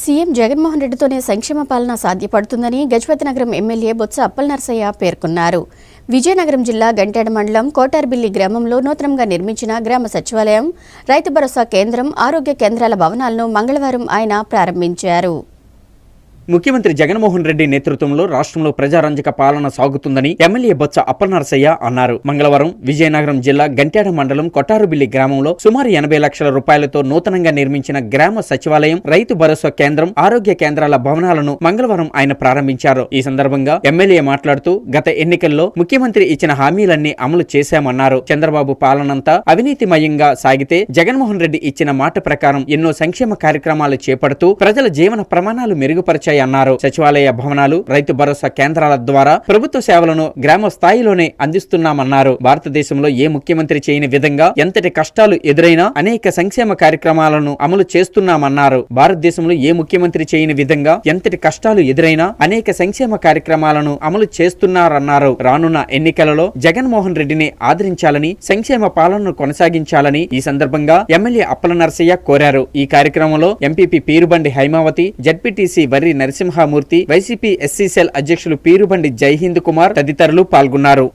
CM Jaganmohan రెడ్డితోనే సంక్షేమ పాలన సాధ్యపడుతుందని గజపతినగరం ఎమ్మెల్యే బొత్స అప్పల్ నర్సయ్య పేర్కొన్నారు. విజయనగరం జిల్లా గంటేడ మండలం కోటార్బిల్లి గ్రామంలో నూతనంగా నిర్మించిన గ్రామ సచివాలయం రైతు భరోసా కేంద్రం ఆరోగ్య కేంద్రాల భవనాలను మంగళవారం ఆయన ప్రారంభించారు. ముఖ్యమంత్రి జగన్మోహన్ రెడ్డి నేతృత్వంలో రాష్ట్రంలో ప్రజారంజక పాలన సాగుతుందని ఎమ్మెల్యే బొత్స అప్పలనరసయ్య అన్నారు. మంగళవారం విజయనగరం జిల్లా గంట్యాడ మండలం కొట్టారుబిల్లి గ్రామంలో సుమారు ఎనభై లక్షల రూపాయలతో నూతనంగా నిర్మించిన గ్రామ సచివాలయం రైతు భరోసా కేంద్రం ఆరోగ్య కేంద్రాల భవనాలను మంగళవారం ఆయన ప్రారంభించారు. ఈ సందర్భంగా ఎమ్మెల్యే మాట్లాడుతూ గత ఎన్నికల్లో ముఖ్యమంత్రి ఇచ్చిన హామీలన్నీ అమలు చేశామన్నారు. చంద్రబాబు పాలనంతా అవినీతిమయంగా సాగితే జగన్మోహన్ రెడ్డి ఇచ్చిన మాట ప్రకారం ఎన్నో సంక్షేమ కార్యక్రమాలు చేపడుతూ ప్రజల జీవన ప్రమాణాలు మెరుగుపరిచాయన్నారు సచివాలయ భవనాలు రైతు భరోసా కేంద్రాల ద్వారా ప్రభుత్వ సేవలను గ్రామ స్థాయిలోనే అందిస్తున్నామన్నారు. భారతదేశంలో ఏ ముఖ్యమంత్రి చేయని విధంగా ఎంతటి కష్టాలు ఎదురైనా అనేక సంక్షేమ కార్యక్రమాలను అమలు చేస్తున్నామన్నారు. భారతదేశంలో ఏ ముఖ్యమంత్రి చేయని విధంగా ఎంతటి కష్టాలు ఎదురైనా అనేక సంక్షేమ కార్యక్రమాలను అమలు చేస్తున్నారన్నారు. రానున్న ఎన్నికలలో జగన్మోహన్ రెడ్డిని ఆదరించాలని సంక్షేమ పాలనను కొనసాగించాలని ఈ సందర్భంగా ఎమ్మెల్యే అప్పల నరసయ్య కోరారు. ఈ కార్యక్రమంలో MPP Peerubandi Haimavathi ZPTC Varri Narasimhamurthy YCP SC cell అధ్యక్షులు పీరుబండి జైహింద్ కుమార్ తదితరులు పాల్గొన్నారు.